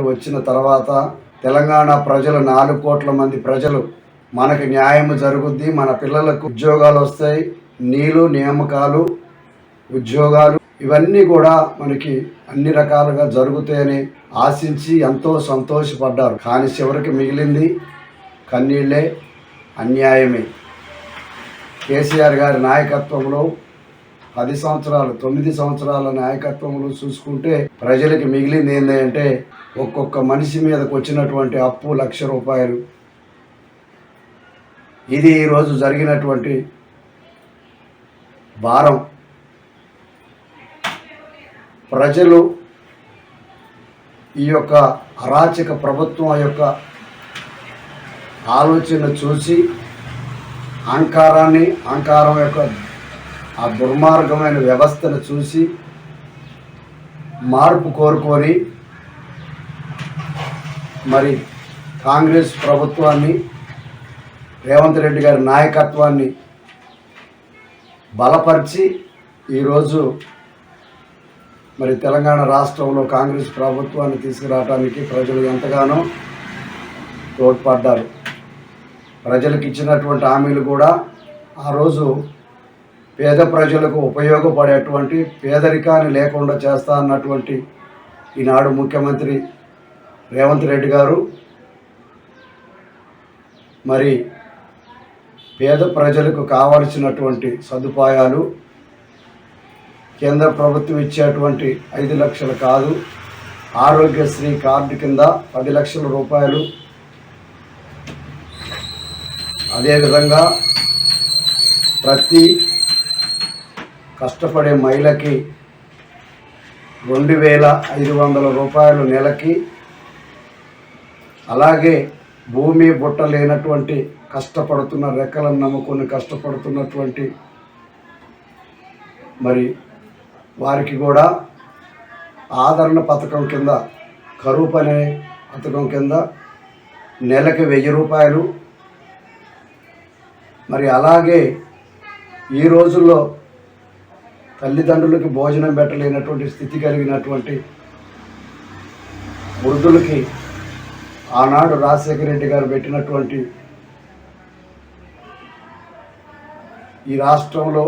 వచ్చిన తర్వాత తెలంగాణ ప్రజలు నాలుగు కోట్ల మంది ప్రజలు మనకి న్యాయం జరుగుద్ది మన పిల్లలకు ఉద్యోగాలు వస్తాయి నీళ్ళు నియామకాలు ఉద్యోగాలు ఇవన్నీ కూడా మనకి అన్ని రకాలుగా జరుగుతాయని ఆశించి ఎంతో సంతోషపడ్డారు. కానీ చివరికి మిగిలింది కన్నీళ్ళే అన్యాయమే. కేసీఆర్ గారి నాయకత్వంలో పది సంవత్సరాలు తొమ్మిది సంవత్సరాల నాయకత్వంలో చూసుకుంటే ప్రజలకి మిగిలింది ఏంటంటే ఒక్కొక్క మనిషి మీదకి వచ్చినటువంటి అప్పు లక్ష రూపాయలు. ఇది ఈరోజు జరిగినటువంటి భారం. ప్రజలు ఈ యొక్క అరాచక ప్రభుత్వం యొక్క ఆలోచన చూసి అహంకారాన్ని అహంకారం యొక్క ఆ దుర్మార్గమైన వ్యవస్థను చూసి మార్పు కోరుకొని మరి కాంగ్రెస్ ప్రభుత్వాన్ని రేవంత్ రెడ్డి గారి నాయకత్వాన్ని బలపరిచి ఈరోజు మరి తెలంగాణ రాష్ట్రంలో కాంగ్రెస్ ప్రభుత్వాన్ని తీసుకురావడానికి ప్రజలు ఎంతగానో తోడ్పడ్డారు. ప్రజలకు ఇచ్చినటువంటి హామీలు కూడా ఆ రోజు పేద ప్రజలకు ఉపయోగపడేటువంటి పేదరికాన్ని లేకుండా చేస్తా అన్నటువంటి ఈనాడు ముఖ్యమంత్రి రేవంత్ రెడ్డి గారు మరి పేద ప్రజలకు కావలసినటువంటి సదుపాయాలు కేంద్ర ప్రభుత్వం ఇచ్చేటువంటి ఐదు లక్షలు కాదు ఆరోగ్యశ్రీ కార్డు కింద పది లక్షల రూపాయలు. అదేవిధంగా ప్రతి కష్టపడే మహిళకి రెండు వేల ఐదు వందల రూపాయలు నెలకి అలాగే భూమి బుట్ట లేనటువంటి కష్టపడుతున్న రెక్కలను నమ్ముకొని కష్టపడుతున్నటువంటి మరి వారికి కూడా ఆదరణ పథకం కింద కరువు పనే పథకం కింద నెలకి వెయ్యి రూపాయలు. మరి అలాగే ఈ రోజుల్లో తల్లిదండ్రులకి భోజనం పెట్టలేనటువంటి స్థితి కలిగినటువంటి వృద్ధులకి ఆనాడు రాజశేఖర రెడ్డి గారు పెట్టినటువంటి ఈ రాష్ట్రంలో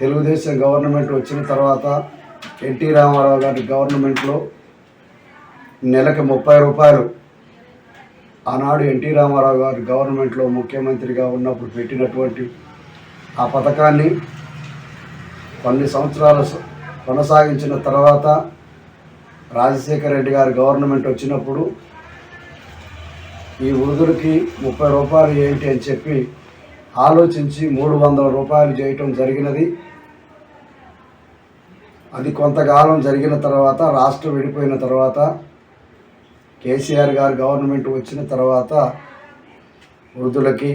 తెలుగుదేశం గవర్నమెంట్ వచ్చిన తర్వాత ఎన్టీ రామారావు గారి గవర్నమెంట్లో నెలకి ముప్పై రూపాయలు ఆనాడు ఎన్టీ రామారావు గారి గవర్నమెంట్లో ముఖ్యమంత్రిగా ఉన్నప్పుడు పెట్టినటువంటి ఆ పథకాన్ని కొన్ని సంవత్సరాలు కొనసాగించిన తర్వాత రాజశేఖర రెడ్డి గారి గవర్నమెంట్ వచ్చినప్పుడు ఈ వృద్ధులకి ముప్పై రూపాయలు ఏంటి అని చెప్పి ఆలోచించి మూడు వందల రూపాయలు చేయటం జరిగినది. అది కొంతకాలం జరిగిన తర్వాత రాష్ట్రం విడిపోయిన తర్వాత కేసీఆర్ గారు గవర్నమెంట్ వచ్చిన తర్వాత వృద్ధులకి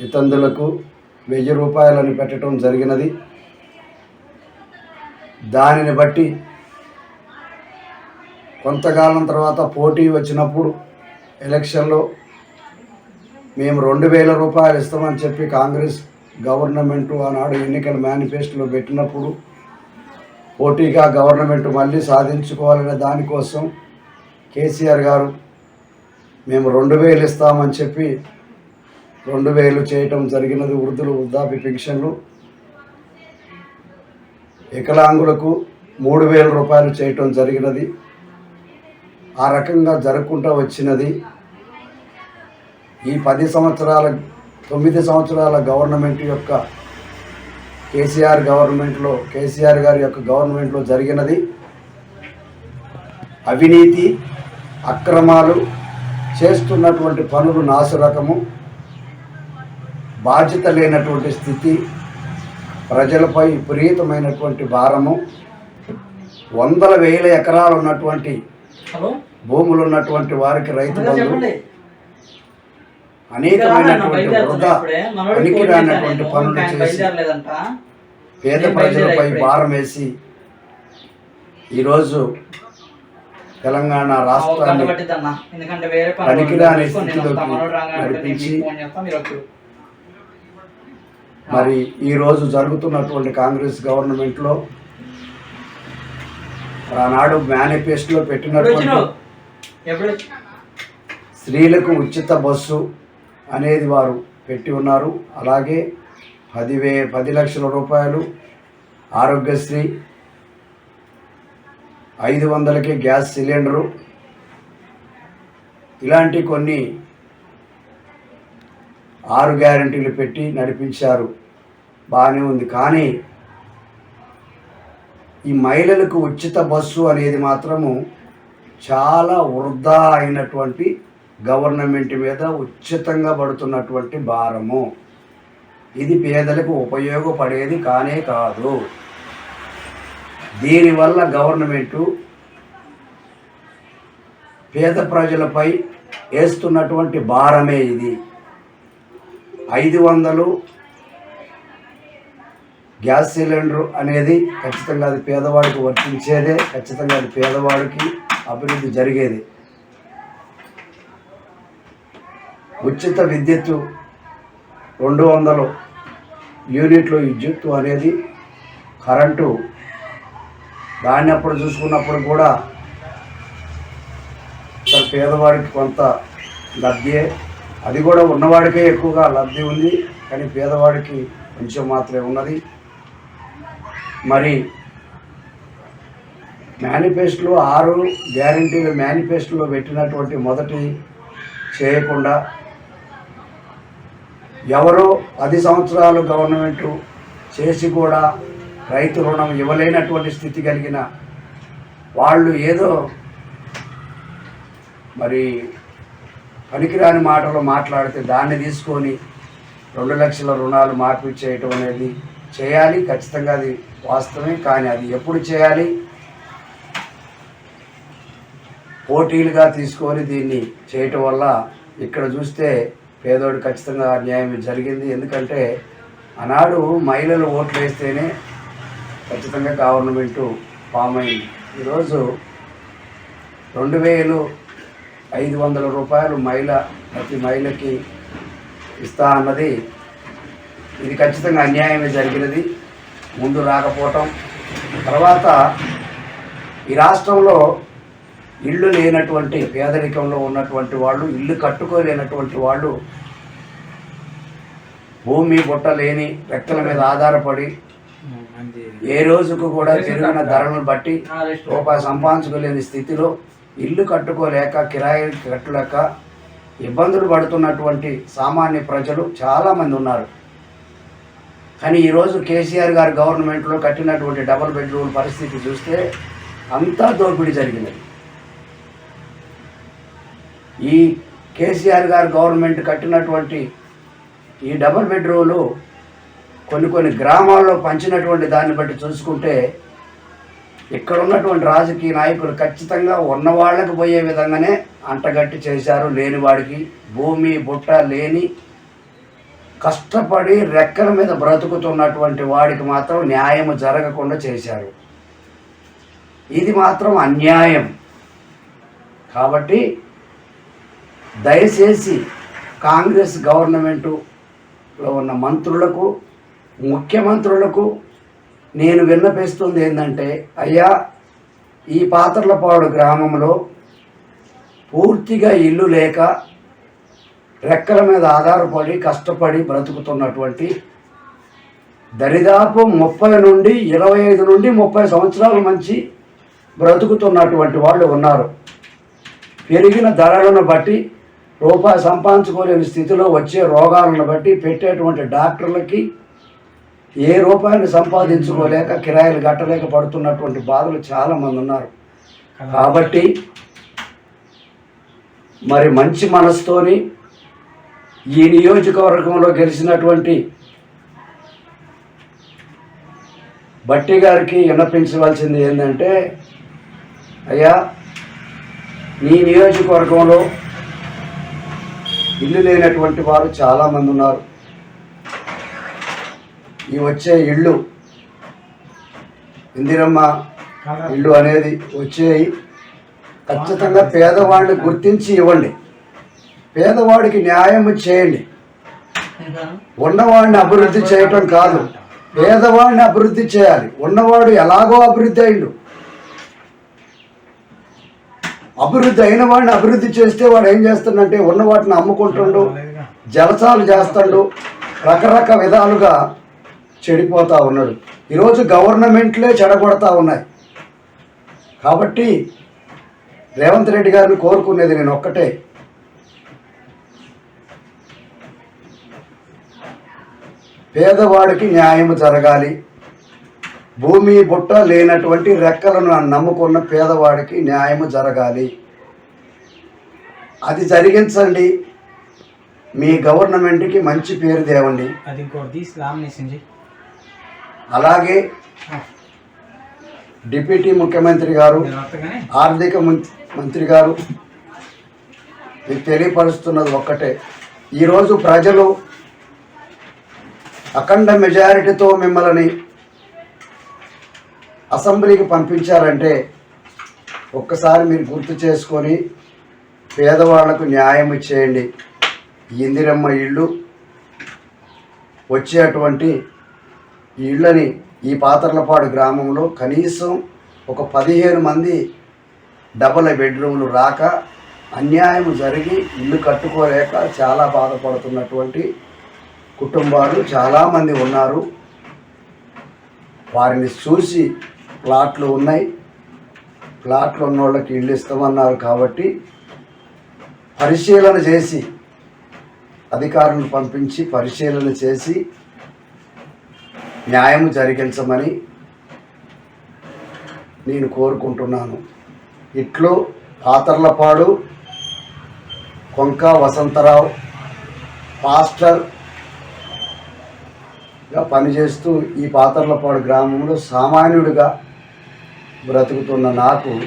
వితంతులకు వెయ్యి రూపాయలని పెట్టడం జరిగినది. దానిని బట్టి కొంతకాలం తర్వాత పోటీ వచ్చినప్పుడు ఎలక్షన్లో మేము రెండు వేల రూపాయలు ఇస్తామని చెప్పి కాంగ్రెస్ గవర్నమెంట్ ఆనాడు ఎన్నికల మేనిఫెస్టోలో పెట్టినప్పుడు పోటీగా గవర్నమెంట్ మళ్ళీ సాధించుకోవాలనే దానికోసం కేసీఆర్ గారు మేము రెండు వేలు ఇస్తామని చెప్పి రెండు వేలు చేయటం జరిగినది వృద్ధులు వృద్ధాప్య పెన్షన్లు. వికలాంగులకు మూడు వేల రూపాయలు చేయటం జరిగినది. ఆ రకంగా జరుపుకుంటూ వచ్చినది. ఈ పది సంవత్సరాల తొమ్మిది సంవత్సరాల గవర్నమెంట్ యొక్క కేసీఆర్ గవర్నమెంట్లో కేసీఆర్ గారి యొక్క గవర్నమెంట్లో జరిగినది. అవినీతి అక్రమాలు చేస్తున్నటువంటి పనులు నాసురకము బాధ్యత లేనటువంటి స్థితి ప్రజలపై విపరీతమైనటువంటి భారము. వందల వేల ఎకరాలు ఉన్నటువంటి హలో? భూములు ఉన్నటువంటి వారికి రైతు బంధు అనేకమైనటువంటి వృధా. పనులు చేసి పేద ప్రజలపై భారం వేసి ఈరోజు తెలంగాణ రాష్ట్రాన్ని పనికిరాని స్థితిలోకి నేను నడిపించి మీరు ఈరోజు జరుగుతున్నటువంటి కాంగ్రెస్ గవర్నమెంట్లో ఆనాడు మేనిఫెస్టోలో పెట్టినటువంటి. ఎప్పుడు స్త్రీలకు ఉచిత బస్సు అనేది వారు పెట్టి ఉన్నారు. అలాగే పదివే పది లక్షల రూపాయలు ఆరోగ్యశ్రీ ఐదు వందలకి గ్యాస్ సిలిండరు ఇలాంటి కొన్ని ఆరు గ్యారంటీలు పెట్టి నడిపించారు. బాగానే ఉంది. కానీ ఈ మహిళలకు ఉచిత బస్సు అనేది మాత్రము చాలా వృధా అయినటువంటి గవర్నమెంట్ మీద ఉచితంగా పడుతున్నటువంటి భారము. ఇది పేదలకు ఉపయోగపడేది కానే కాదు. దీనివల్ల గవర్నమెంటు పేద ప్రజలపై వేస్తున్నటువంటి భారమే ఇది. ఐదు వందలు గ్యాస్ సిలిండర్ అనేది ఖచ్చితంగా అది పేదవాడికి వర్తించేదే ఖచ్చితంగా అది పేదవాడికి అభివృద్ధి జరిగేది. ఉచిత విద్యుత్తు రెండు వందలు యూనిట్లు విద్యుత్తు అనేది కరెంటు దాన్ని అప్పుడు చూసుకున్నప్పుడు కూడా మరి పేదవాడికి కొంత లబ్ధియే అది కూడా ఉన్నవాడికే ఎక్కువగా లబ్ధి ఉంది కానీ పేదవాడికి కొంచెం మాత్రమే ఉన్నది. మరి మేనిఫెస్టోలో ఆరు గ్యారంటీలు మేనిఫెస్టోలో పెట్టినటువంటి మొదటి చేయకుండా ఎవరో పది సంవత్సరాలు గవర్నమెంట్ చేసి కూడా రైతు రుణం ఇవ్వలేనటువంటి స్థితి కలిగిన వాళ్ళు ఏదో మరి పనికిరాని మాటలు మాట్లాడితే దాన్ని తీసుకొని రెండు లక్షల రుణాలు మార్పిడి చేయటం అనేది చేయాలి ఖచ్చితంగా అది వాస్తవమే కానీ అది ఎప్పుడు చేయాలి? పోటీలుగా తీసుకొని దీన్ని చేయటం వల్ల ఇక్కడ చూస్తే పేదోడు ఖచ్చితంగా అన్యాయం జరిగింది. ఎందుకంటే ఆనాడు మహిళలు ఓట్లు వేస్తేనే ఖచ్చితంగా గవర్నమెంటు ఫామ్ అయింది. ఈరోజు రెండు వేలు ఐదు వందల రూపాయలు మహిళ ప్రతి మహిళకి ఇస్తా అన్నది ఇది ఖచ్చితంగా అన్యాయమే జరిగినది. ముందు రాకపోవటం తర్వాత ఈ రాష్ట్రంలో ఇల్లు లేనటువంటి పేదరికంలో ఉన్నటువంటి వాళ్ళు ఇల్లు కట్టుకోలేనటువంటి వాళ్ళు భూమి బుట్ట లేని రెక్కల మీద ఆధారపడి ఏ రోజుకు కూడా పెరిగిన ధరలను బట్టి రూపాయి సంపాదించుకోలేని స్థితిలో ఇల్లు కట్టుకోలేక కిరాయి కట్టలేక ఇబ్బందులు పడుతున్నటువంటి సామాన్య ప్రజలు చాలామంది ఉన్నారు. కానీ ఈరోజు కేసీఆర్ గారు గవర్నమెంట్లో కట్టినటువంటి డబుల్ బెడ్రూమ్ పరిస్థితి చూస్తే అంతా దోపిడీ జరిగినది ఈ కేసీఆర్ గారు గవర్నమెంట్ కట్టినటువంటి ఈ డబుల్ బెడ్రూమ్లు కొన్ని కొన్ని గ్రామాల్లో పంచినటువంటి దాన్ని బట్టి చూసుకుంటే ఇక్కడ ఉన్నటువంటి రాజకీయ నాయకులు ఖచ్చితంగా ఉన్నవాళ్ళకి పోయే విధంగానే అంటగట్టి చేశారు లేని వాడికి. భూమి బుట్ట లేని కష్టపడి రెక్కల మీద బ్రతుకుతున్నటువంటి వాడికి మాత్రం న్యాయం జరగకుండా చేశారు. ఇది మాత్రం అన్యాయం. కాబట్టి దయచేసి కాంగ్రెస్ గవర్నమెంటులో ఉన్న మంత్రులకు ముఖ్యమంత్రులకు నేను విన్నపిస్తుంది ఏంటంటే అయ్యా ఈ పాత్రలపాడు గ్రామంలో పూర్తిగా ఇల్లు లేక రెక్కల మీద ఆధారపడి కష్టపడి బ్రతుకుతున్నటువంటి దరిదాపు ముప్పై నుండి ఇరవై ఐదు నుండి ముప్పై సంవత్సరాల మంచి బ్రతుకుతున్నటువంటి వాళ్ళు ఉన్నారు. పెరిగిన ధరలను బట్టి రూపాయి సంపాదించుకోలేని స్థితిలో వచ్చే రోగాలను బట్టి పెట్టేటువంటి డాక్టర్లకి ఏ రూపాయలు సంపాదించుకోలేక కిరాయిలు కట్టలేక పడుతున్నటువంటి బాధలు చాలామంది ఉన్నారు. కాబట్టి మరి మంచి మనసుతోని ఈ నియోజకవర్గంలో గెలిచినటువంటి బట్టి గారికి విన్నపించవలసింది ఏంటంటే అయ్యా నీ నియోజకవర్గంలో ఇల్లు లేనటువంటి వారు చాలామంది ఉన్నారు. ఈ వచ్చే ఇళ్ళు ఇందిరమ్మ ఇల్లు అనేది వచ్చేవి ఖచ్చితంగా పేదవాడిని గుర్తించి ఇవ్వండి. పేదవాడికి న్యాయం చేయండి. ఉన్నవాడిని అభివృద్ధి చేయటం కాదు. పేదవాడిని అభివృద్ధి చేయాలి. ఉన్నవాడు ఎలాగో అభివృద్ధి అయిండు. అభివృద్ధి అయిన వాడిని అభివృద్ధి చేస్తే వాడు ఏం చేస్తుండంటే ఉన్న వాటిని అమ్ముకుంటుండు జలసాలు చేస్తాడు రకరకాల విధాలుగా చెడిపోతూ ఉన్నాడు. ఈరోజు గవర్నమెంట్లే చెడగొడతా ఉన్నాయి. కాబట్టి రేవంత్ రెడ్డి గారిని కోరుకునేది నేను ఒక్కటే. పేదవాడికి న్యాయం జరగాలి. భూమి బుట్ట లేనటువంటి రెక్కలను నమ్ముకున్న పేదవాడికి న్యాయం జరగాలి. అది జరిగించండి. మీ గవర్నమెంట్కి మంచి పేరు తేవండి. అలాగే డిప్యూటీ ముఖ్యమంత్రి గారు ఆర్థిక మంత్రి గారు మీకు తెలియపరుస్తున్నది ఒక్కటే. ఈరోజు ప్రజలు అఖండ మెజారిటీతో మిమ్మల్ని అసెంబ్లీకి పంపించారంటే ఒక్కసారి మీరు గుర్తు చేసుకొని పేదవాళ్ళకు న్యాయం ఇచ్చేయండి. ఇందిరమ్మ ఇళ్ళు వచ్చేటువంటి ఈ ఇళ్ళని ఈ పాతర్లపాడు గ్రామంలో కనీసం ఒక పదిహేను మంది డబల్ బెడ్రూమ్లు రాక అన్యాయం జరిగి ఇల్లు కట్టుకోలేక చాలా బాధపడుతున్నటువంటి కుటుంబాలు చాలామంది ఉన్నారు. వారిని చూసి ప్లాట్లు ఉన్నాయి. ప్లాట్లు ఉన్న వాళ్ళకి ఇళ్ళు ఇస్తామన్నారు కాబట్టి పరిశీలన చేసి అధికారులను పంపించి పరిశీలన చేసి న్యాయం జరిగించమని నేను కోరుకుంటున్నాను. ఇట్లు పాతర్లపాడు కొంక వసంతరావు పాస్టర్గా పనిచేస్తూ ఈ పాతర్లపాడు గ్రామంలో సామాన్యుడిగా బ్రతుకుతున్న నాకు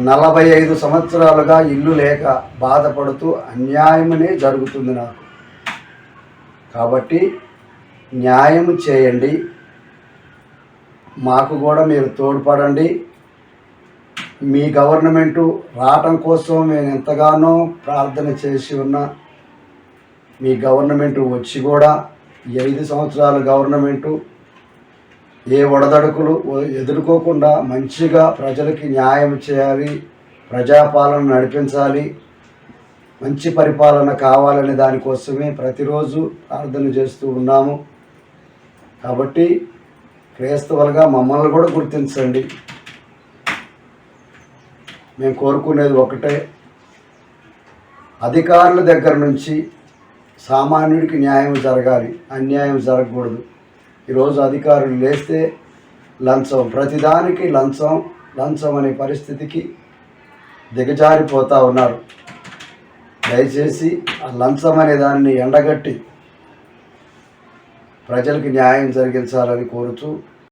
నలభై ఐదు సంవత్సరాలుగా ఇల్లు లేక బాధపడుతూ అన్యాయమనే జరుగుతుంది నాకు. కాబట్టి న్యాయం చేయండి. మాకు కూడా మీరు తోడ్పడండి. మీ గవర్నమెంటు రావటం కోసం మేము ఎంతగానో ప్రార్థన చేసి ఉన్నా. మీ గవర్నమెంటు వచ్చి కూడా ఐదు సంవత్సరాలు గవర్నమెంటు ఏ ఒడదడుకులు ఎదుర్కోకుండా మంచిగా ప్రజలకి న్యాయం చేయాలి ప్రజాపాలన నడిపించాలి మంచి పరిపాలన కావాలనే దానికోసమే ప్రతిరోజు ప్రార్థన చేస్తూ ఉన్నాము. కాబట్టి క్రైస్తవులుగా మమ్మల్ని కూడా గుర్తించండి. మేము కోరుకునేది ఒకటే అధికారుల దగ్గర నుంచి సామాన్యుడికి న్యాయం జరగాలి అన్యాయం జరగకూడదు. ఈరోజు అధికారులు లేస్తే లంచం ప్రతిదానికి లంచం లంచం అనే పరిస్థితికి దిగజారిపోతూ ఉన్నారు. దయచేసి ఆ లంచం అనే దాన్ని ఎండగట్టి ప్రజలకు న్యాయం జరిగించాలని కోరుతూ